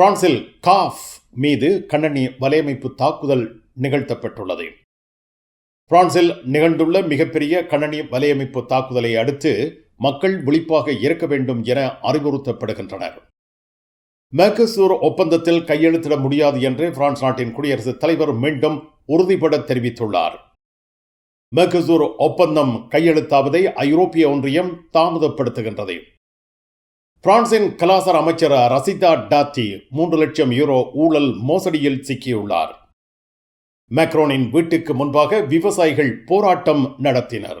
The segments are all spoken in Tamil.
பிரான்சில் காஃப் மீது கண்ணனி வலையமைப்பு தாக்குதல் நிகழ்த்தப்பட்டுள்ளது. பிரான்சில் நிகழ்ந்துள்ள மிகப்பெரிய கணனி வலையமைப்பு தாக்குதலை அடுத்து மக்கள் விழிப்பாக இருக்க வேண்டும் என அறிவுறுத்தப்படுகின்றனர். மேக்கசூர் ஒப்பந்தத்தில் கையெழுத்திட முடியாது என்று பிரான்ஸ் நாட்டின் குடியரசுத் தலைவர் மீண்டும் உறுதிபட தெரிவித்துள்ளார். மேக்கசூர் ஒப்பந்தம் கையெழுத்தாவதை ஐரோப்பிய ஒன்றியம் தாமதப்படுத்துகின்றது. பிரான்சின் கலாசார அமைச்சர் ரசிதா டாத்தி மூன்று லட்சம் யூரோ ஊழல் மோசடியில் சிக்கியுள்ளார். மேக்ரோனின் வீட்டுக்கு முன்பாக விவசாயிகள் போராட்டம் நடத்தினர்.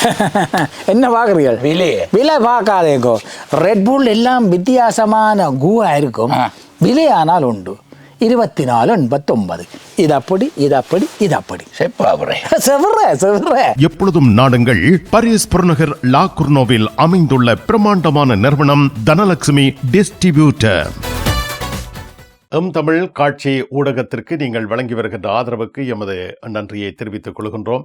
என்ன பார்க்குறீர்கள்? விலையே விலை பார்க்காதேங்கோ ரெட் புல் எல்லாம் வித்தியாசமான கூவா இருக்கும். ஆ. விலையானால் உண்டு. இருபத்தி நாலு எண்பத்தொன்பது. இது அப்படி இது அப்படி இது அப்படி செப்பாபுரை செவர செவர எப்பொழுதும் நாடுங்கள் பாரிஸ் புறநகர் லா குர்னோவில் அமைந்துள்ள பிரம்மாண்டமான நிறுவனம் தனலட்சுமி டிஸ்ட்ரிபியூட்டர். எம் தமிழ் காட்சி ஊடகத்திற்கு நீங்கள் வழங்கி வருகின்ற ஆதரவுக்கு எமது நன்றியை தெரிவித்துக் கொள்கின்றோம்.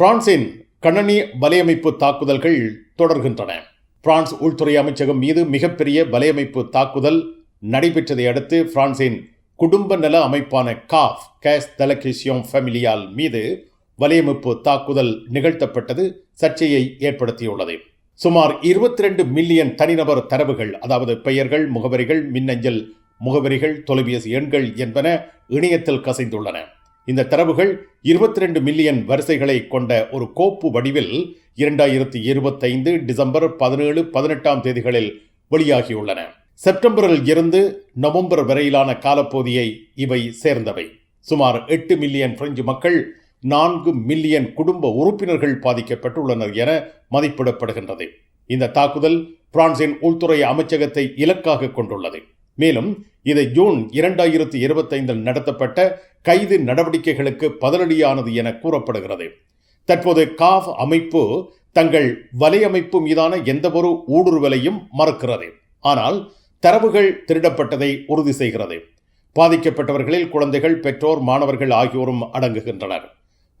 பிரான்சின் கணனி வலையமைப்பு தாக்குதல்கள் தொடர்கின்றன. பிரான்ஸ் உள்துறை அமைச்சகம் மீது மிகப்பெரிய வலையமைப்பு தாக்குதல் நடைபெற்றதை அடுத்து பிரான்சின் குடும்ப நல அமைப்பான காஃப் கேஸ் தலகிசியோன் ஃபெமிலியால் மீது வலையமைப்பு தாக்குதல் நிகழ்த்தப்பட்டது சர்ச்சையை ஏற்படுத்தியுள்ளது. சுமார் 22 மில்லியன் தனிநபர் தரவுகள் அதாவது பெயர்கள் முகவரிகள் மின்னஞ்சல் முகவரிகள் தொலைபேசி எண்கள் என்பன இணையத்தில் கசைந்துள்ளன. இந்த தரவுகள் 22 மில்லியன் வரிசைகளை கொண்ட ஒரு கோப்பு வடிவில் இரண்டாயிரத்தி இருபத்தைந்து டிசம்பர் பதினேழு பதினெட்டாம் தேதிகளில் வெளியாகியுள்ளன. செப்டம்பரில் இருந்து நவம்பர் வரையிலான காலப்பகுதியை இவை சேர்ந்தவை. சுமார் எட்டு மில்லியன் பிரெஞ்சு மக்கள் நான்கு மில்லியன் குடும்ப உறுப்பினர்கள் பாதிக்கப்பட்டுள்ளனர் என மதிப்பிடப்படுகின்றது. இந்த தாக்குதல் பிரான்சின் உள்துறை அமைச்சகத்தை இலக்காக கொண்டுள்ளது. மேலும் இது ஜூன் இரண்டாயிரத்தி இருபத்தைந்தில் நடத்தப்பட்ட கைது நடவடிக்கைகளுக்கு பதிலடியானது என கூறப்படுகிறது. தற்போது காஃப் அமைப்பு தங்கள் வலையமைப்பு மீதான எந்தவொரு ஊடுருவலையும் மறுக்கிறது. ஆனால் தரவுகள் திருடப்பட்டதை உறுதி செய்கிறது. பாதிக்கப்பட்டவர்களில் குழந்தைகள் பெற்றோர் மாணவர்கள் ஆகியோரும் அடங்குகின்றனர்.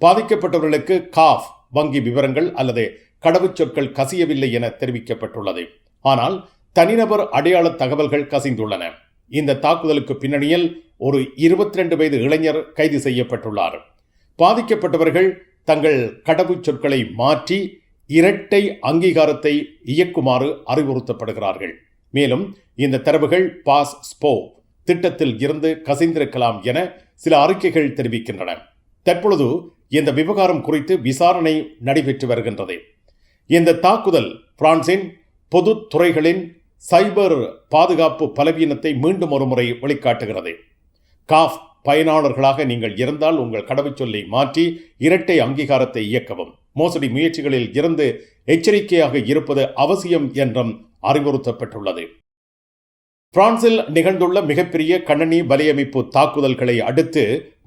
பாதிக்கப்பட்டவர்களுக்கு காஃப் வங்கி விவரங்கள் அல்லது கடவுச்சொற்கள் கசியவில்லை என தெரிவிக்கப்பட்டுள்ளது. ஆனால் தனிநபர் அடையாள தகவல்கள் கசிந்துள்ளன. இந்த தாக்குதலுக்கு பின்னணியில் ஒரு 22 வயது இளைஞர் கைது செய்யப்பட்டுள்ளார். பாதிக்கப்பட்டவர்கள் தங்கள் கடவுச்சொற்களை மாற்றி இரட்டை அங்கீகாரத்தை இயக்குமாறு அறிவுறுத்தப்படுகிறார்கள். மேலும் இந்த தரவுகள் பாஸ் ஸ்போ திட்டத்தில் இருந்து கசிந்திருக்கலாம் என சில அறிக்கைகள் தெரிவிக்கின்றன. தற்பொழுது இந்த விவகாரம் குறித்து விசாரணை நடைபெற்று வருகின்றது. இந்த தாக்குதல் பிரான்சின் பொது துறைகளின் சைபர் பாதுகாப்பு பலவீனத்தை மீண்டும் ஒருமுறை வெளிக்காட்டுகிறது. காஃப் பயனாளர்களாக நீங்கள் இருந்தால் உங்கள் கடவுச்சொல்லை மாற்றி இரட்டை அங்கீகாரத்தை இயக்கவும். மோசடி முயற்சிகளில் இருந்து எச்சரிக்கையாக இருப்பது அவசியம் என்றும் அறிவுறுத்தப்பட்டுள்ளது. பிரான்சில் நிகழ்ந்துள்ள மிகப்பெரிய கணனி வலையமைப்பு தாக்குதல்களை அடுத்து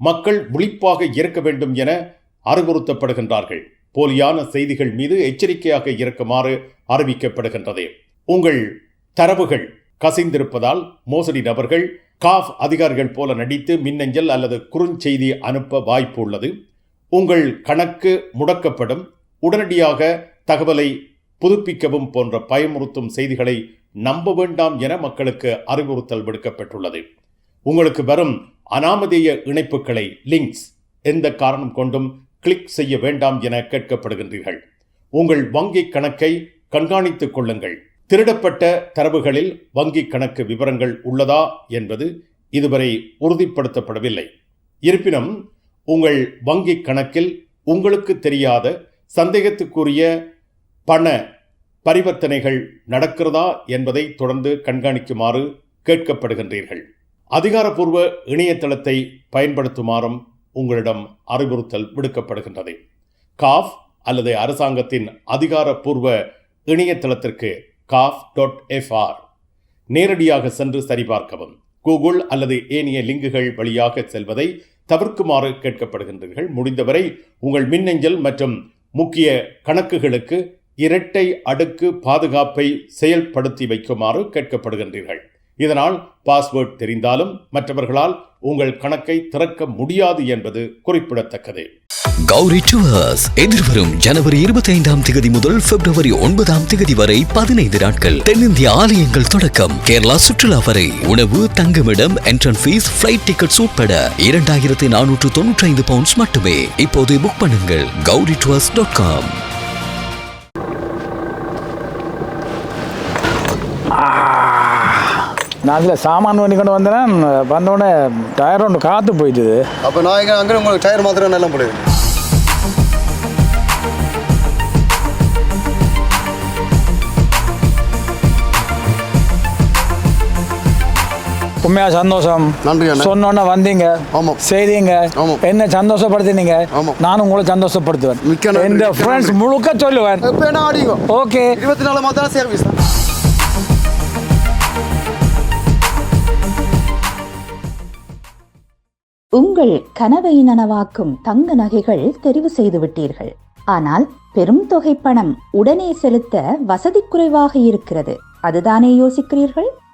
மக்கள் விழிப்பாக இருக்க வேண்டும் என அறிவுறுத்தப்படுகின்றார்கள். போலியான செய்திகள் மீது எச்சரிக்கையாக இருக்குமாறு அறிவிக்கப்படுகின்றது. உங்கள் தரவுகள் கசிந்திருப்பதால் மோசடி நபர்கள் காஃப் அதிகாரிகள் போல நடித்து மின்னஞ்சல் அல்லது குறுஞ்செய்தி அனுப்ப வாய்ப்பு உள்ளது. உங்கள் கணக்கு முடக்கப்படும். உடனடியாக தகவலை புதுப்பிக்கவும் போன்ற பயமுறுத்தும் செய்திகளை நம்ப வேண்டாம் என மக்களுக்கு அறிவுறுத்தல் விடுக்கப்பட்டுள்ளது. உங்களுக்கு வரும் அனாமதேய இணைப்புகளை லிங்க்ஸ் எந்த காரணம் கொண்டும் கிளிக் செய்ய வேண்டாம் என கேட்கப்படுகின்றீர்கள். உங்கள் வங்கிக் கணக்கை கண்காணித்துக் கொள்ளுங்கள். திருடப்பட்ட தரவுகளில் வங்கிக் கணக்கு விவரங்கள் உள்ளதா என்பது இதுவரை உறுதிப்படுத்தப்படவில்லை. இருப்பினும் உங்கள் வங்கிக் கணக்கில் உங்களுக்கு தெரியாத சந்தேகத்துக்குரிய பண பரிவர்த்தனைகள் நடக்கிறதா என்பதை தொடர்ந்து கண்காணிக்குமாறு கேட்கப்படுகின்றீர்கள். அதிகாரப்பூர்வ இணையதளத்தை பயன்படுத்துமாறும் உங்களிடம் அறிவுறுத்தல் விடுக்கப்படுகின்றது. காஃப் அல்லது அரசாங்கத்தின் அதிகாரப்பூர்வ இணையதளத்திற்கு காஃப் டாட் எஃப்ஆர் நேரடியாக சென்று சரிபார்க்கவும். கூகுள் அல்லது ஏனைய லிங்குகள் வழியாக செல்வதை தவிர்க்குமாறு கேட்கப்படுகின்றீர்கள். முடிந்தவரை உங்கள் மின்னஞ்சல் மற்றும் முக்கிய கணக்குகளுக்கு இரட்டை அடுக்கு பாதுகாப்பை செயல்படுத்தி வைக்குமாறு கேட்கப்படுகின்றீர்கள். இதனால் பாஸ்வேர்ட் தெரிந்தாலும் மற்றவர்களால் உங்கள் கணக்கை திறக்க முடியாது என்பது குறிப்பிடத்தக்கது. கௌரி டுவர்ஸ் எதிர்வரும் ஜனவரி இருபத்தி ஐந்தாம் தேதி முதல் பிப்ரவரி ஒன்பதாம் தேதி வரை பதினைந்து நாட்கள். தென்னிந்திய ஆலயங்கள் தொடக்கம். கேரளா சுற்றுலா வரை. உணவு தங்குமிடம் என்ட்ரன் ஃபீஸ் ஃபிளைட் டிக்கெட்ஸ் உட்பட இரண்டாயிரத்தி நானூற்று தொன்னூற்றி ஐந்து பவுண்ட்ஸ் மட்டுமே. இப்போது புக் பண்ணுங்கள். கௌரி டுவர்ஸ் டாட் காம் நான் அதில் சாமான் பண்ணி கொண்டு வந்தேன் வந்தோடனே டயர் ஒன்று காற்று போயிட்டுது. அப்போ நான் அங்கே உங்களுக்கு டயர் மாத்திரம் நல்லா போடுவேன். உண்மையா சந்தோஷம் நன்றி அண்ணா. சொன்னோன்னே வந்தீங்க ஆமாம். செய்தீங்க. என்ன சந்தோஷப்படுத்தினீங்க. நானும் உங்களை சந்தோஷப்படுத்துவேன். இந்த ஃப்ரெண்ட்ஸ். முழுக்க சொல்லுவேன் இப்போ என்ன ஆடிங்க ஓகே இருபத்தி நாலு மாதம் சர்வீஸ் உங்கள் கனவை நனவாக்கும் தங்க நகைகள் தெரிவு செய்து விட்டீர்கள் ஆனால் பெரும் தொகை பணம் உடனே செலுத்த வசதி குறைவாக இருக்கிறது அதுதானே யோசிக்கிறீர்கள்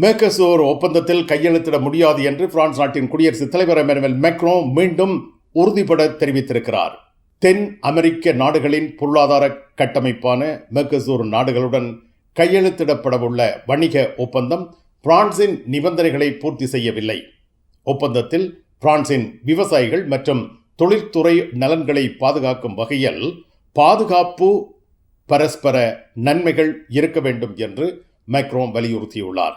மேக்கசோர் ஒப்பந்தத்தில் கையெழுத்திட முடியாது என்று பிரான்ஸ் நாட்டின் குடியரசுத் தலைவர் எமனுவல் மேக்ரோ மீண்டும் உறுதிபட தெரிவித்திருக்கிறார். தென் அமெரிக்க நாடுகளின் பொருளாதார கட்டமைப்பான மேக்கசூர் நாடுகளுடன் கையெழுத்திடப்படவுள்ள வணிக ஒப்பந்தம் பிரான்சின் நிபந்தனைகளை பூர்த்தி செய்யவில்லை. ஒப்பந்தத்தில் பிரான்சின் விவசாயிகள் மற்றும் தொழில்துறை நலன்களை பாதுகாக்கும் வகையில் பாதுகாப்பு பரஸ்பர நன்மைகள் இருக்க வேண்டும் என்று மேக்ரோன் வலியுறுத்தியுள்ளார்.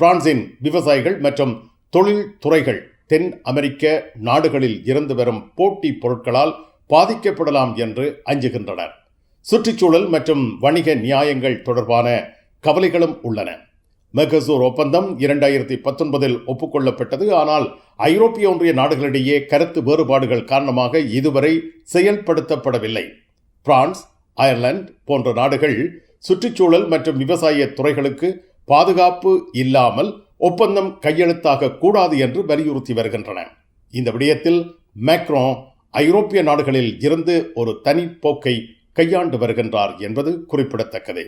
பிரான்சின் விவசாயிகள் மற்றும் தொழில்துறைகள் தென் அமெரிக்க நாடுகளில் இருந்து வரும் போட்டி பொருட்களால் பாதிக்கப்படலாம் என்று அஞ்சுகின்றனர். சுற்றுச்சூழல் மற்றும் வணிக நியாயங்கள் தொடர்பான கவலைகளும் உள்ளன. மெகசூர் ஒப்பந்தம் இரண்டாயிரத்தி பத்தொன்பதில் ஒப்புக்கொள்ளப்பட்டது. ஆனால் ஐரோப்பிய ஒன்றிய நாடுகளிடையே கருத்து வேறுபாடுகள் காரணமாக இதுவரை செயல்படுத்தப்படவில்லை. பிரான்ஸ் அயர்லாந்து போன்ற நாடுகள் சுற்றுச்சூழல் மற்றும் விவசாய துறைகளுக்கு பாதுகாப்பு இல்லாமல் ஒப்பந்தம் கையெழுத்தாக கூடாது என்று வலியுறுத்தி வருகின்றன. இந்த விடயத்தில் மேக்ரோ ஐரோப்பிய நாடுகளில் இருந்து ஒரு தனி போக்கை கையாண்டு வருகின்றார் என்பது குறிப்பிடத்தக்கது.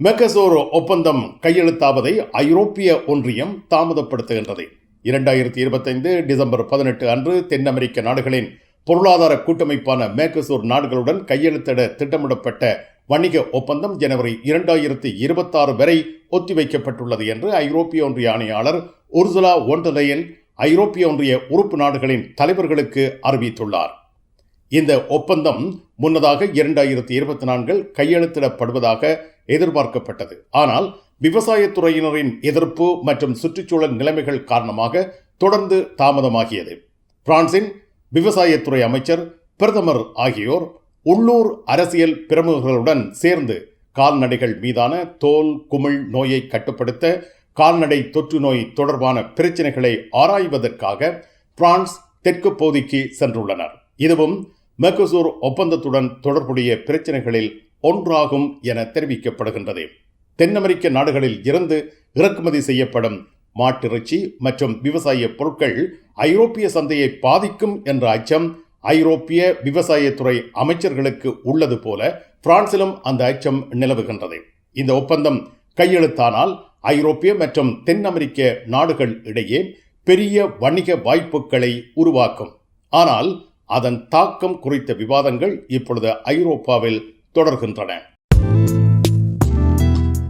மெக்கசோர் ஒப்பந்தம் கையெழுத்தாவதை ஐரோப்பிய ஒன்றியம் தாமதப்படுத்துகின்றது. இரண்டாயிரத்தி இருபத்தைந்து டிசம்பர் பதினெட்டு அன்று தென் அமெரிக்க நாடுகளின் பொருளாதார கூட்டமைப்பான மேக்கசூர் நாடுகளுடன் கையெழுத்திட திட்டமிடப்பட்ட வணிக ஒப்பந்தம் ஜனவரி இரண்டாயிரத்தி இருபத்தாறு வரை ஒத்திவைக்கப்பட்டுள்ளது என்று ஐரோப்பிய ஒன்றிய ஆணையாளர் உர்சுலா ஒண்டலையன் ஐரோப்பிய ஒன்றிய உறுப்பு நாடுகளின் தலைவர்களுக்கு அறிவித்துள்ளார். இந்த ஒப்பந்தம் முன்னதாக இரண்டாயிரத்தி இருபத்தி நான்கில் கையெழுத்திடப்படுவதாக எதிர்பார்க்கப்பட்டது. ஆனால் விவசாயத்துறையினரின் எதிர்ப்பு மற்றும் சுற்றுச்சூழல் நிலைமைகள் காரணமாக தொடர்ந்து தாமதமாகியது. பிரான்சின் விவசாயத்துறை அமைச்சர் பிரதமர் ஆகியோர் உள்ளூர் அரசியல் பிரமுகர்களுடன் சேர்ந்து கால்நடைகள் மீதான தோல் குமிழ் நோயை கட்டுப்படுத்த கால்நடை தொற்று நோய் தொடர்பான பிரச்சினைகளை ஆராய்வதற்காக பிரான்ஸ் தெற்கு பகுதிக்கு சென்றுள்ளனர். இதுவும் மெர்கசூர் ஒப்பந்தத்துடன் தொடர்புடைய பிரச்சினைகளில் ஒன்றாகும் என தெரிவிக்கப்படுகின்றது. தென் அமெரிக்க நாடுகளில் இருந்து இறக்குமதி செய்யப்படும் மாட்டிறைச்சி மற்றும் விவசாய பொருட்கள் ஐரோப்பிய சந்தையை பாதிக்கும் என்ற அச்சம் ஐரோப்பிய விவசாயத்துறை அமைச்சர்களுக்கு உள்ளது போல பிரான்சிலும் அந்த அச்சம் நிலவுகின்றது. இந்த ஒப்பந்தம் கையெழுத்தானால் ஐரோப்பிய மற்றும் தென் அமெரிக்க நாடுகள் இடையே பெரிய வணிக வாய்ப்புகளை உருவாக்கும். ஆனால் அதன் தாக்கம் குறித்த விவாதங்கள் இப்பொழுது ஐரோப்பாவில் தொடர்கின்றன.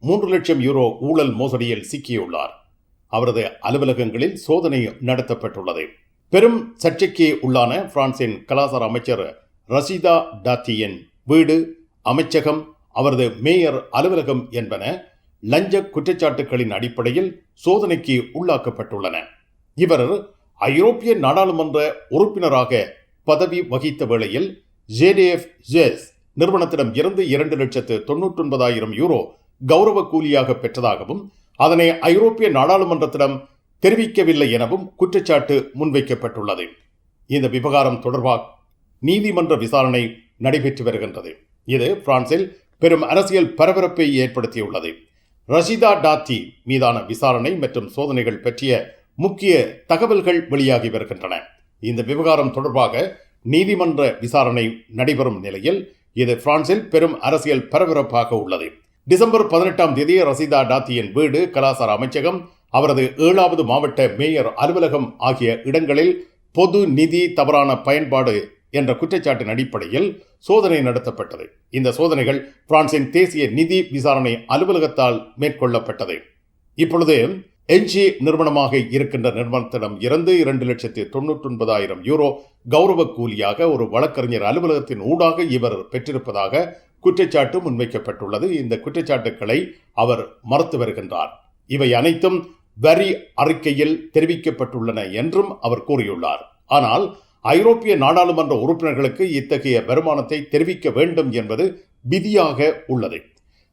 மூன்று லட்சம் யூரோ ஊழல் மோசடியில் சிக்கியுள்ளார். அவரது அலுவலகங்களில் சோதனை நடத்தப்பட்டுள்ளது. பெரும் சர்ச்சைக்கு உள்ளான பிரான்சின் கலாசார அமைச்சர் ரசிதா டாத்தியின் வீடு அமைச்சகம் அவரது மேயர் அலுவலகம் என்பன லஞ்ச குற்றச்சாட்டுகளின் அடிப்படையில் சோதனைக்கு உள்ளாக்கப்பட்டுள்ளன. இவர் ஐரோப்பிய நாடாளுமன்ற உறுப்பினராக பதவி வகித்த வேளையில் ஜேடிஎஃப் ஜெஸ் நிறுவனத்திடம் இருந்து இரண்டு லட்சத்து தொன்னூற்றொன்பதாயிரம் யூரோ கௌரவ கூலியாக பெற்றதாகவும் அதனை ஐரோப்பிய நாடாளுமன்றத்திடம் தெரிவிக்கவில்லை எனவும் குற்றச்சாட்டு முன்வைக்கப்பட்டுள்ளது. இந்த விவகாரம் தொடர்பாக நீதிமன்ற விசாரணை நடைபெற்று வருகின்றது. இது பிரான்சில் பெரும் அரசியல் பரபரப்பை ஏற்படுத்தியுள்ளது. ரஷிதா டாத்தி மீதான விசாரணை மற்றும் சோதனைகள் பற்றிய முக்கிய தகவல்கள் வெளியாகி வருகின்றன. இந்த விவகாரம் தொடர்பாக நீதிமன்ற விசாரணை நடைபெறும் நிலையில் இது பிரான்சில் பெரும் அரசியல் பரபரப்பாக உள்ளது. டிசம்பர் பதினெட்டாம் தேதி ரசிதா டாத்தியின் வீடு கலாசார அமைச்சகம் அவரது ஏழாவது மாவட்ட மேயர் அலுவலகம் ஆகிய இடங்களில் பொது நிதி தவறான பயன்பாடு என்ற குற்றச்சாட்டின் அடிப்படையில் சோதனை நடத்தப்பட்டது. இந்த சோதனைகள் பிரான்சின் தேசிய நிதி விசாரணை அலுவலகத்தால் மேற்கொள்ளப்பட்டது. இப்பொழுது என்ஜி நிறுவனமாக இருக்கின்ற நிறுவனத்திடம் இருந்து இரண்டு லட்சத்தி தொண்ணூற்றி ஒன்பதாயிரம் யூரோ கௌரவ கூலியாக ஒரு வழக்கறிஞர் அலுவலகத்தின் ஊடாக இவர் பெற்றிருப்பதாக குற்றச்சாட்டு முன்வைக்கப்பட்டுள்ளது. இந்த குற்றச்சாட்டுக்களை அவர் மறுத்து வருகின்றார். இவை அனைத்தும் வரி அறிக்கையில் தெரிவிக்கப்பட்டுள்ளன என்றும் அவர் கூறியுள்ளார். ஆனால் ஐரோப்பிய நாடாளுமன்ற உறுப்பினர்களுக்கு இத்தகைய வருமானத்தை தெரிவிக்க வேண்டும் என்பது விதியாக உள்ளது.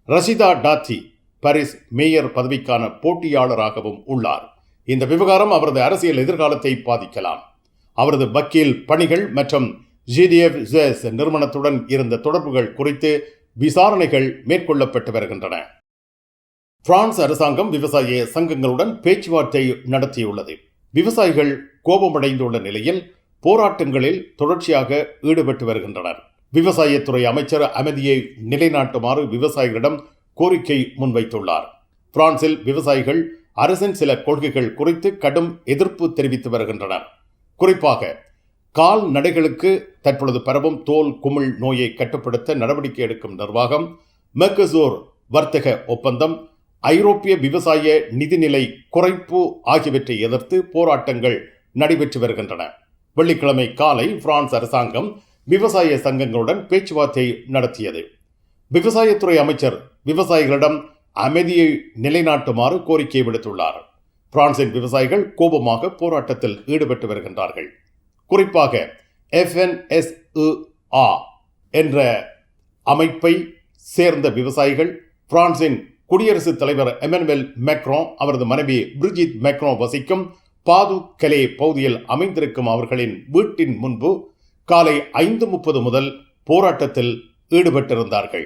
ரசிதா டாத்தி பாரிஸ் மேயர் பதவிக்கான போட்டியாளராகவும் உள்ளார். இந்த விவகாரம் அவரது அரசியல் எதிர்காலத்தை பாதிக்கலாம். அவரது வக்கீல் பணிகள் மற்றும் ஜிடிஎஃப்எஸ் நிறுவனத்துடன் இருந்த தொடர்புகள் குறித்து விசாரணைகள் மேற்கொள்ளப்பட்டு வருகின்றன. பிரான்ஸ் அரசாங்கம் விவசாய சங்கங்களுடன் பேச்சுவார்த்தை நடத்தியுள்ளது. விவசாயிகள் கோபமடைந்துள்ள நிலையில் போராட்டங்களில் தொடர்ச்சியாக ஈடுபட்டு வருகின்றனர். விவசாயத்துறை அமைச்சர் அமைதியை நிலைநாட்டுமாறு விவசாயிகளிடம் கோரிக்கை முன்வைத்துள்ளார். பிரான்சில் விவசாயிகள் அரசின் சில கொள்கைகள் குறித்து கடும் எதிர்ப்பு தெரிவித்து வருகின்றனர். குறிப்பாக கால்நடைகளுக்கு தற்பொழுது பரவும் தோல் குமிழ் நோயை கட்டுப்படுத்த நடவடிக்கை எடுக்கும் நிர்வாகம் மெர்கசோர் வர்த்தக ஒப்பந்தம் ஐரோப்பிய விவசாய நிதிநிலை குறைப்பு ஆகியவற்றை எதிர்த்து போராட்டங்கள் நடைபெற்று வருகின்றன. வெள்ளிக்கிழமை காலை பிரான்ஸ் அரசாங்கம் விவசாய சங்கங்களுடன் பேச்சுவார்த்தை நடத்தியது. விவசாயத்துறை அமைச்சர் விவசாயிகளிடம் அமைதியை நிலைநாட்டுமாறு கோரிக்கை விடுத்துள்ளார். பிரான்சின் விவசாயிகள் கோபமாக போராட்டத்தில் ஈடுபட்டு வருகின்றார்கள். குறிப்பாக எஃப்என்எஸ்இஆ என்ற அமைப்பை சேர்ந்த விவசாயிகள் பிரான்சின் குடியரசுத் தலைவர் எமனுவல் மேக்ரோ அவரது மனைவி பிரிஜித் மேக்ரோ வசிக்கும் பாது கலே பகுதியில் அமைந்திருக்கும் அவர்களின் வீட்டின் முன்பு காலை ஐந்து முப்பது முதல் போராட்டத்தில் ஈடுபட்டிருந்தார்கள்.